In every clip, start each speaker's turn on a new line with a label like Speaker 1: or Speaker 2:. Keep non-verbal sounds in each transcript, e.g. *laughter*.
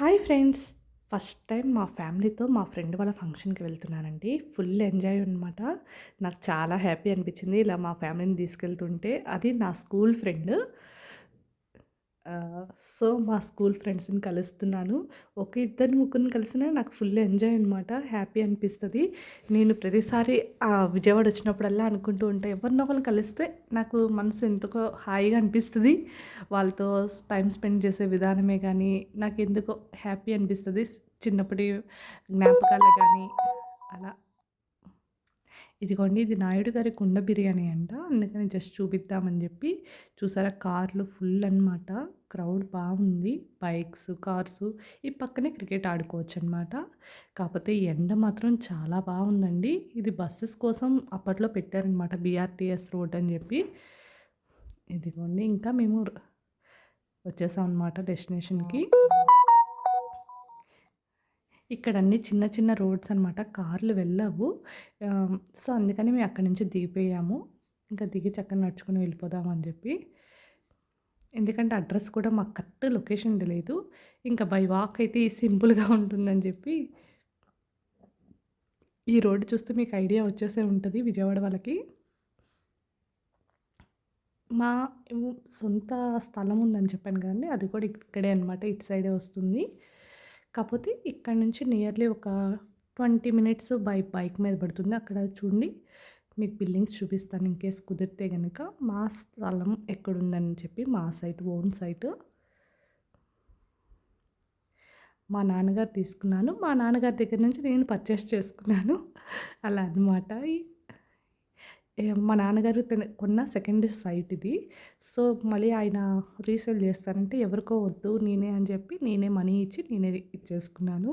Speaker 1: Hi friends. First time మా ఫ్యామిలీతో మా ఫ్రెండ్ వాళ్ళ ఫంక్షన్కి వెళ్తున్నానండి. ఫుల్ ఎంజాయ్ అనమాట నాకు చాలా హ్యాపీ అనిపించింది ఇలా మా ఫ్యామిలీని తీసుకెళ్తుంటే. అది నా స్కూల్ ఫ్రెండ్. సో మా స్కూల్ ఫ్రెండ్స్ని కలుస్తున్నాను. ఒక ఇద్దరు ముగ్గురిని కలిసినా నాకు ఫుల్ ఎంజాయ్ అనమాట హ్యాపీ అనిపిస్తుంది. నేను ప్రతిసారి విజయవాడ వచ్చినప్పుడల్లా అనుకుంటూ ఉంటా ఎవరినో ఒకరిని కలిస్తే నాకు మనసు ఎందుకో హాయిగా అనిపిస్తుంది. వాళ్ళతో టైం స్పెండ్ చేసే విధానమే కానీ నాకు ఎందుకో హ్యాపీ అనిపిస్తుంది. చిన్నప్పటి జ్ఞాపకాలే కానీ అలా. ఇదిగోండి ఇది నాయుడు గారి కుండ బిర్యానీ అంట. అందుకని జస్ట్ చూపిద్దామని చెప్పి చూసారా కార్లు ఫుల్ అనమాట క్రౌడ్ బాగుంది. బైక్స్ కార్స్ ఈ పక్కనే క్రికెట్ ఆడుకోవచ్చు అనమాట కాకపోతే ఎండ మాత్రం చాలా బాగుందండి. ఇది బస్సెస్ కోసం అప్పట్లో పెట్టారనమాట బీఆర్టీఎస్ రోడ్ అని చెప్పి. ఇదిగోండి ఇంకా మేము వచ్చేసాం అనమాట డెస్టినేషన్కి. ఇక్కడ అన్ని చిన్న చిన్న రోడ్స్ అనమాట కార్లు వెళ్ళవు. సో అందుకని మేము అక్కడి నుంచి దిగిపోయాము. ఇంకా దిగి చక్కగా నడుచుకుని వెళ్ళిపోదాం అని చెప్పి. ఎందుకంటే అడ్రస్ కూడా మాకు కరెక్ట్ లొకేషన్ తెలియదు ఇంకా బై వాక్ అయితే సింపుల్గా ఉంటుందని చెప్పి. ఈ రోడ్డు చూస్తే మీకు ఐడియా వచ్చేసే ఉంటుంది విజయవాడ వాళ్ళకి. మా సొంత స్థలం ఉందని చెప్పాను కానీ అది కూడా ఇక్కడే అనమాట ఇటు సైడే వస్తుంది. కాకపోతే ఇక్కడ నుంచి నియర్లీ ఒక ట్వంటీ మినిట్స్ బై బైక్ మీద పడుతుంది. అక్కడ చూడండి మీకు బిల్డింగ్స్ చూపిస్తాను ఇన్కేస్ కుదిరితే కనుక మా స్థలం ఎక్కడుందని చెప్పి మా సైట్ ఓన్ సైట్. మా నాన్నగారు తీసుకున్నాను. మా నాన్నగారి దగ్గర నుంచి నేను పర్చేస్ చేసుకున్నాను. అలా అనమాట మా నాన్నగారు కొన్న సెకండ్ సైట్ ఇది. సో మళ్ళీ ఆయన రీసేల్ చేస్తారంటే ఎవరికో వద్దు నేనే అని చెప్పి నేనే మనీ ఇచ్చి నేనే ఇచ్చేసుకున్నాను.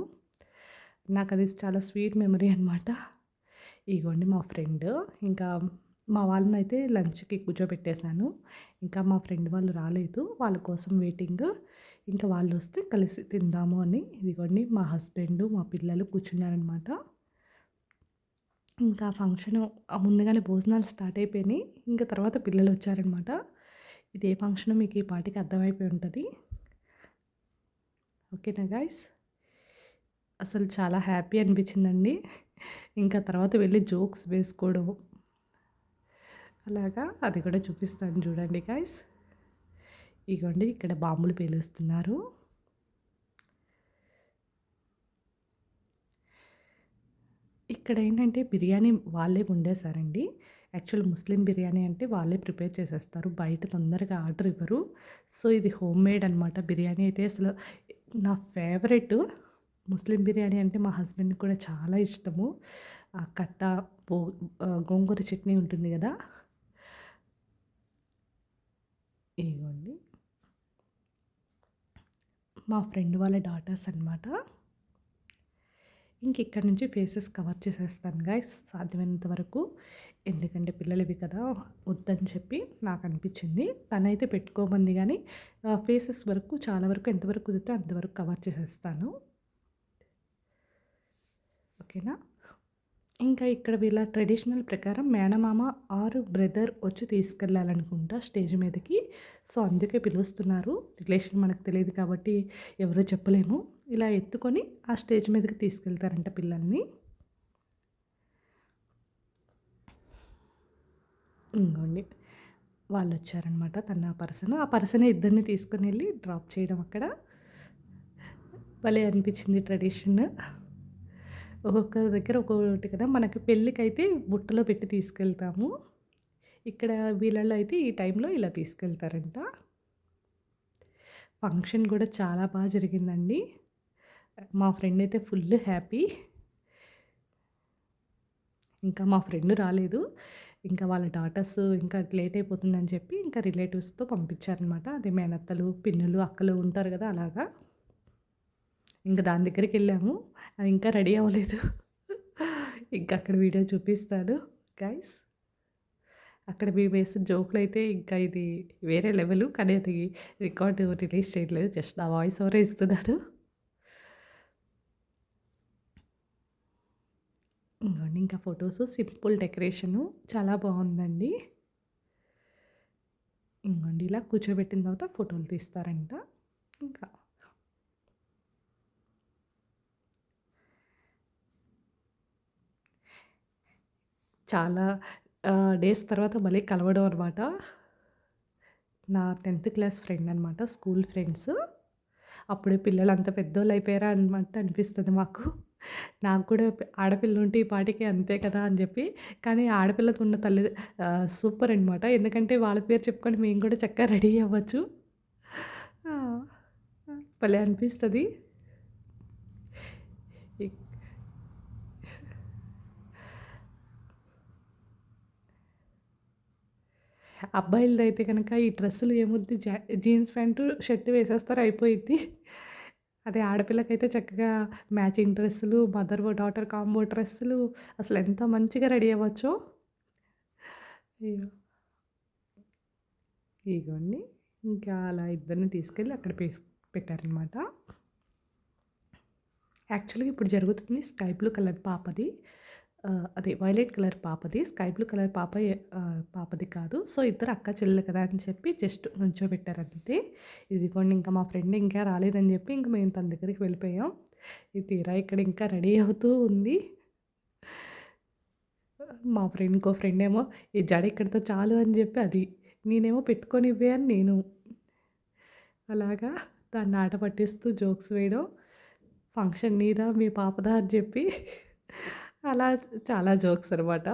Speaker 1: నాకు అది చాలా స్వీట్ మెమరీ అనమాట ఇగోండి మా ఫ్రెండ్ ఇంకా మా వాళ్ళని అయితే లంచ్కి కూర్చోబెట్టేశాను. ఇంకా మా ఫ్రెండ్ వాళ్ళు రాలేదు వాళ్ళ కోసం వెయిటింగ్. ఇంకా వాళ్ళు వస్తే కలిసి తిందాము అని ఇదిగోండి మా హస్బెండ్ మా పిల్లలు కూర్చున్నారనమాట ఇంకా ఫంక్షను ముందుగానే భోజనాలు స్టార్ట్ అయిపోయినాయి. ఇంకా తర్వాత పిల్లలు వచ్చారనమాట. ఇది ఏ ఫంక్షన్ మీకు ఈ పాటికి అర్థమైపోయి ఉంటుంది. ఓకేనా గాయస్? అసలు చాలా హ్యాపీ అనిపించిందండి. ఇంకా తర్వాత వెళ్ళి జోక్స్ వేసుకోవడం. అలాగా అది కూడా చూపిస్తాను చూడండి గాయస్. ఇగోండి ఇక్కడ బాంబులు పేలుస్తున్నారు. ఇక్కడ ఏంటంటే బిర్యానీ వాళ్ళే వండేశారండి. యాక్చువల్ ముస్లిం బిర్యానీ అంటే వాళ్ళే ప్రిపేర్ చేసేస్తారు. బయట తొందరగా ఆర్డర్ ఇవ్వరు. సో ఇది హోమ్ మేడ్ అనమాట బిర్యానీ. అయితే అసలు నా ఫేవరెట్ ముస్లిం బిర్యానీ అంటే మా హస్బెండ్కి కూడా చాలా ఇష్టము. ఆ కట్ట పో గోంగూర చట్నీ ఉంటుంది కదా? ఇవ్వండి మా ఫ్రెండ్ వాళ్ళ డాటర్స్ అనమాట ఇంక ఇక్కడ నుంచి ఫేసెస్ కవర్ చేసేస్తాను గాయస్ సాధ్యమైనంత వరకు. ఎందుకంటే పిల్లలవి కదా వద్దని చెప్పి నాకు అనిపించింది. తనైతే పెట్టుకోమంది కానీ ఫేసెస్ వరకు చాలా వరకు ఎంతవరకు కుదిరితే అంతవరకు కవర్ చేసేస్తాను. ఓకేనా? ఇంకా ఇక్కడ వీళ్ళ ట్రెడిషనల్ ప్రకారం మేనమామ ఆరు బ్రదర్ వచ్చి తీసుకెళ్ళాలనుకుంటా స్టేజ్ మీదకి. సో అందుకే పిలుస్తున్నారు. రిలేషన్ మనకు తెలియదు కాబట్టి ఎవరో చెప్పలేము. ఇలా ఎత్తుకొని ఆ స్టేజ్ మీదకి తీసుకెళ్తారంట పిల్లల్ని. ఇంకోండి. వాళ్ళు వచ్చారనమాట తన ఆ పర్సన్. ఆ పర్సన్ ఇద్దరిని తీసుకొని వెళ్ళి డ్రాప్ చేయడం అక్కడ. భలే అనిపించింది ట్రెడిషన్. ఒక్కొక్క దగ్గర ఒక్కొక్కటి కదా. మనకి పెళ్ళికైతే బుట్టలో పెట్టి తీసుకెళ్తాము. ఇక్కడ వీళ్ళల్లో అయితే ఈ టైంలో ఇలా తీసుకెళ్తారంట. ఫంక్షన్ కూడా చాలా బాగా జరిగిందండి. మా ఫ్రెండ్ అయితే ఫుల్ హ్యాపీ. ఇంకా మా ఫ్రెండ్ రాలేదు. ఇంకా వాళ్ళ డాటర్స్ ఇంకా లేట్ అయిపోతుందని చెప్పి ఇంకా రిలేటివ్స్తో పంపించారనమాట అదే మేనత్తలు పిన్నులు అక్కలు ఉంటారు కదా అలాగా. ఇంకా దాని దగ్గరికి వెళ్ళాము. అది ఇంకా రెడీ అవ్వలేదు. ఇంకా అక్కడ వీడియో చూపిస్తాను గైస్ అక్కడ మేము వేసిన జోకులు అయితే ఇంకా ఇది వేరే లెవెల్ కానీ అది రికార్డు రిలీజ్ చేయట్లేదు. జస్ట్ నా వాయిస్ ఓవరే ఇస్తున్నాడు ఇంకోండి ఇంకా ఫొటోస్ సింపుల్ డెకరేషను. చాలా బాగుందండి. ఇంకోండి ఇలా కూర్చోబెట్టిన తర్వాత ఫోటోలు తీస్తారంట. ఇంకా చాలా డేస్ తర్వాత మళ్ళీ కలవడం అనమాట. నా 10థ్ క్లాస్ ఫ్రెండ్ అనమాట. School friends. అప్పుడు పిల్లలు అంత పెద్దోళ్ళు అయిపోయారా అనమాట అనిపిస్తుంది మాకు. నాకు కూడా ఆడపిల్ల ఉంటే ఈ పాటికి అంతే కదా! అని చెప్పి కానీ ఆడపిల్లతో ఉన్న తల్లి సూపర్ అనమాట. ఎందుకంటే వాళ్ళ పేరు చెప్పుకొని మేము కూడా చక్కగా రెడీ అవ్వచ్చు. భలే అనిపిస్తుంది అబ్బాయిలది అయితే కనుక ఈ డ్రెస్సులు ఏముద్ది జీన్స్ ప్యాంటు, షర్ట్ వేసేస్తారు అయిపోయిద్ది. అదే ఆడపిల్లకైతే చక్కగా మ్యాచింగ్ డ్రెస్సులు, మదర్, డాటర్ కాంబో డ్రెస్సులు అసలు ఎంత మంచిగా రెడీ అవ్వచ్చో. ఇగో ఇగోండి. ఇంకా అలా ఇద్దరిని తీసుకెళ్ళి అక్కడ పేస్ పెట్టారనమాట. యాక్చువల్‌గా ఇప్పుడు జరుగుతుంది స్కై బ్లూ కలర్ పాపది. అదే వైలెట్ కలర్ పాపది. స్కై బ్లూ కలర్ పాప పాపది కాదు. సో, ఇద్దరు అక్క చెల్లెలు కదా! అని చెప్పి జస్ట్ నుంచోబెట్టారంతే. ఇదిగోండి ఇంకా మా ఫ్రెండ్ ఇంకా రాలేదని చెప్పి ఇంక మేము తన దగ్గరికి వెళ్ళిపోయాం. ఇది తీరా ఇక్కడ ఇంకా రెడీ అవుతూ ఉంది. మా ఫ్రెండ్ ఇంకో ఫ్రెండ్ ఏమో ఈ జడ ఇక్కడితో చాలు అని చెప్పి అది. నేనేమో పెట్టుకొని ఇవ్వాను నేను. అలాగా దాన్ని ఆట పట్టిస్తూ జోక్స్ వేయడం. ఫంక్షన్ నీదా? మీ పాపదా? అని చెప్పి అలా చాలా జోక్స్ అనమాట.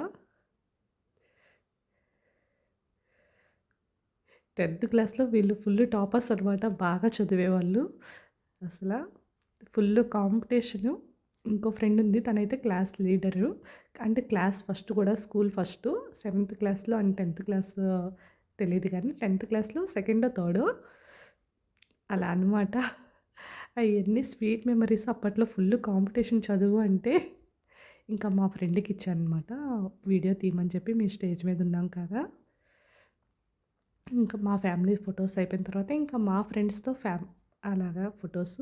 Speaker 1: 10థ్ క్లాస్‌లో వీళ్ళు ఫుల్ టాపర్స్ అనమాట. బాగా చదివేవాళ్ళు. అసలు ఫుల్ కాంపిటీషను. ఇంకో ఫ్రెండ్ ఉంది. తనైతే క్లాస్ లీడరు. అంటే క్లాస్ ఫస్ట్ కూడా స్కూల్ ఫస్టు. సెవెంత్ క్లాస్‌లో అండ్ 10థ్ క్లాస్ తెలియదు కానీ టెన్త్ క్లాస్‌లో సెకండ్ థర్డ్ అలా అనమాట. అవన్నీ స్వీట్ మెమరీస్ అప్పట్లో ఫుల్ కాంపిటీషన్ చదువు అంటే ఇంకా మా ఫ్రెండ్‌కి ఇచ్చాను అనమాట వీడియో తీయమని చెప్పి మేము స్టేజ్ మీద ఉన్నాం కదా! ఇంకా మా ఫ్యామిలీ ఫొటోస్ అయిపోయిన తర్వాత ఇంకా మా ఫ్రెండ్స్‌తో ఫ్యామ్ అలాగా ఫొటోస్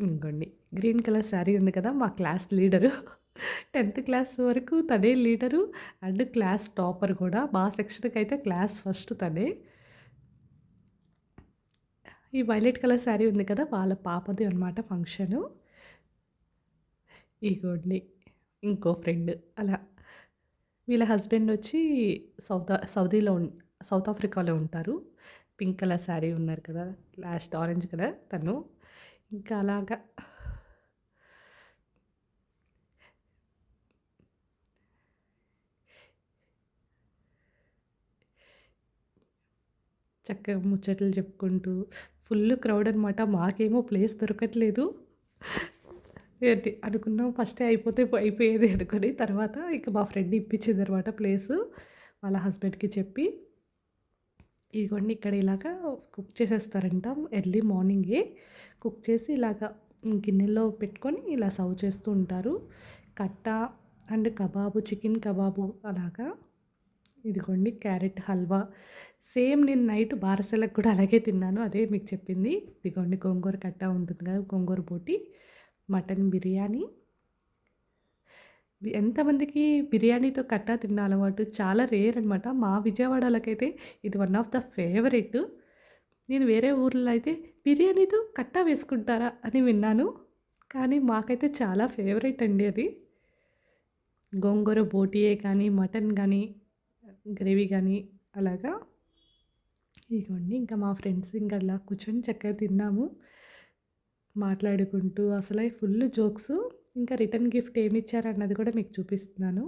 Speaker 1: ఇంకోండి గ్రీన్ కలర్ శారీ ఉంది కదా! మా క్లాస్ లీడరు. 10థ్ క్లాస్ వరకు తనే లీడరు అండ్ క్లాస్ టాపర్ కూడా. మా అయితే క్లాస్ ఫస్ట్ తనే. ఈ వైలెట్ కలర్ శారీ ఉంది కదా! వాళ్ళ పాపది అనమాట ఫంక్షను. ఇగోండి. ఇంకో ఫ్రెండ్ అలా. వీళ్ళ హస్బెండ్ వచ్చి సౌత్ సౌదీలో ఉన్ సౌత్ ఆఫ్రికాలో ఉంటారు. పింక్ కలర్ శారీ ఉన్నారు కదా! లాస్ట్ ఆరెంజ్ కలర్ తను. ఇంకా అలాగా చక్కగా ముచ్చట్లు చెప్పుకుంటూ ఫుల్ క్రౌడ్ అనమాట. మాకేమో ప్లేస్ దొరకట్లేదు. ఏంటి అనుకున్నాం ఫస్టే అయిపోతే అయిపోయేది అనుకుని తర్వాత ఇక మా ఫ్రెండ్ ఇప్పించిందనమాట ప్లేసు. వాళ్ళ హస్బెండ్‌కి చెప్పి. ఇదిగోండి ఇక్కడ ఇలాగా కుక్ చేసేస్తారంట ఎర్లీ మార్నింగే. కుక్ చేసి ఇలాగా గిన్నెలో పెట్టుకొని ఇలా సర్వ్ చేస్తూ ఉంటారు. కట్ట అండ్ కబాబు, చికెన్ కబాబు అలాగా. ఇదిగోండి క్యారెట్ హల్వా. సేమ్ నేను నైట్ బారసలకు కూడా అలాగే తిన్నాను. అదే మీకు చెప్పింది. ఇదిగోండి గోంగూర కట్ట ఉంటుంది కదా! గోంగూర బోటి, మటన్ బిర్యానీ. ఎంతమందికి బిర్యానీతో కట్టా తిన్న అలవాటు చాలా రేర్ అనమాట. మా విజయవాడలోకైతే ఇది వన్ ఆఫ్ ద ఫేవరెట్. నేను వేరే ఊర్లో అయితే బిర్యానీతో కట్టా వేసుకుంటారా అని విన్నాను. కానీ మాకైతే చాలా ఫేవరెట్ అండి అది. గోంగూర బోటియే కానీ, మటన్ కానీ గ్రేవీ కానీ అలాగా. ఇగోండి ఇంకా మా ఫ్రెండ్స్ ఇంక అలా కూర్చొని చక్కగా తిన్నాము. మాట్లాడుకుంటూ అసలే ఫుల్ జోక్స్ ఇంకా రిటర్న్ గిఫ్ట్ ఏమి ఇచ్చారన్నది కూడా మీకు చూపిస్తున్నాను.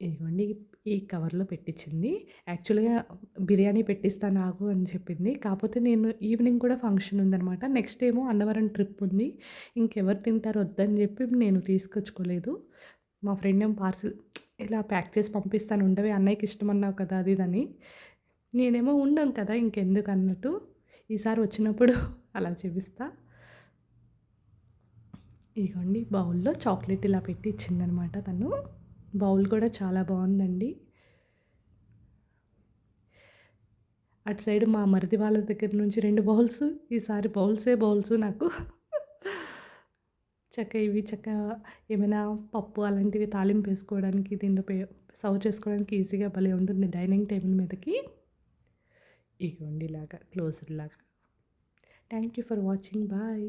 Speaker 1: ఇదిగోండి ఈ కవర్‌లో పెట్టించింది. యాక్చువల్‌గా బిర్యానీ పెట్టిస్తాను ఆగు అని చెప్పింది. కాకపోతే నేను ఈవినింగ్ కూడా ఫంక్షన్ ఉందనమాట. నెక్స్ట్ ఏమో అన్నవరం ట్రిప్ ఉంది. ఇంకెవరు తింటారు వద్దని చెప్పి నేను తీసుకొచ్చుకోలేదు. మా ఫ్రెండ్ ఏమో పార్సిల్ ఇలా ప్యాక్ చేసి పంపిస్తాను ఉండవే అన్నయ్యకి ఇష్టం అన్నావు కదా! అది ఇదని. నేనేమో ఉండం కదా! ఇంకెందుకు అన్నట్టు. ఈసారి వచ్చినప్పుడు *laughs* అలా చూపిస్తా ఇదిగోండి బౌల్‌లో చాక్లెట్ ఇలా పెట్టి ఇచ్చిందనమాట తను. బౌల్ కూడా చాలా బాగుందండి అటు సైడ్ మా మరిది వాళ్ళ దగ్గర నుంచి రెండు బౌల్స్. ఈసారి బౌల్సే బౌల్స్ నాకు. చెక్క ఇవి చెక్క ఏమైనా పప్పు అలాంటివి తాలింపు వేసుకోవడానికి దీంట్లో పే సర్వ్ చేసుకోవడానికి ఈజీగా భలే ఉంటుంది డైనింగ్ టేబుల్ మీదకి. ఇగోండి ఇలాగా క్లోజ్డ్ లాగా. Thank you for watching. Bye.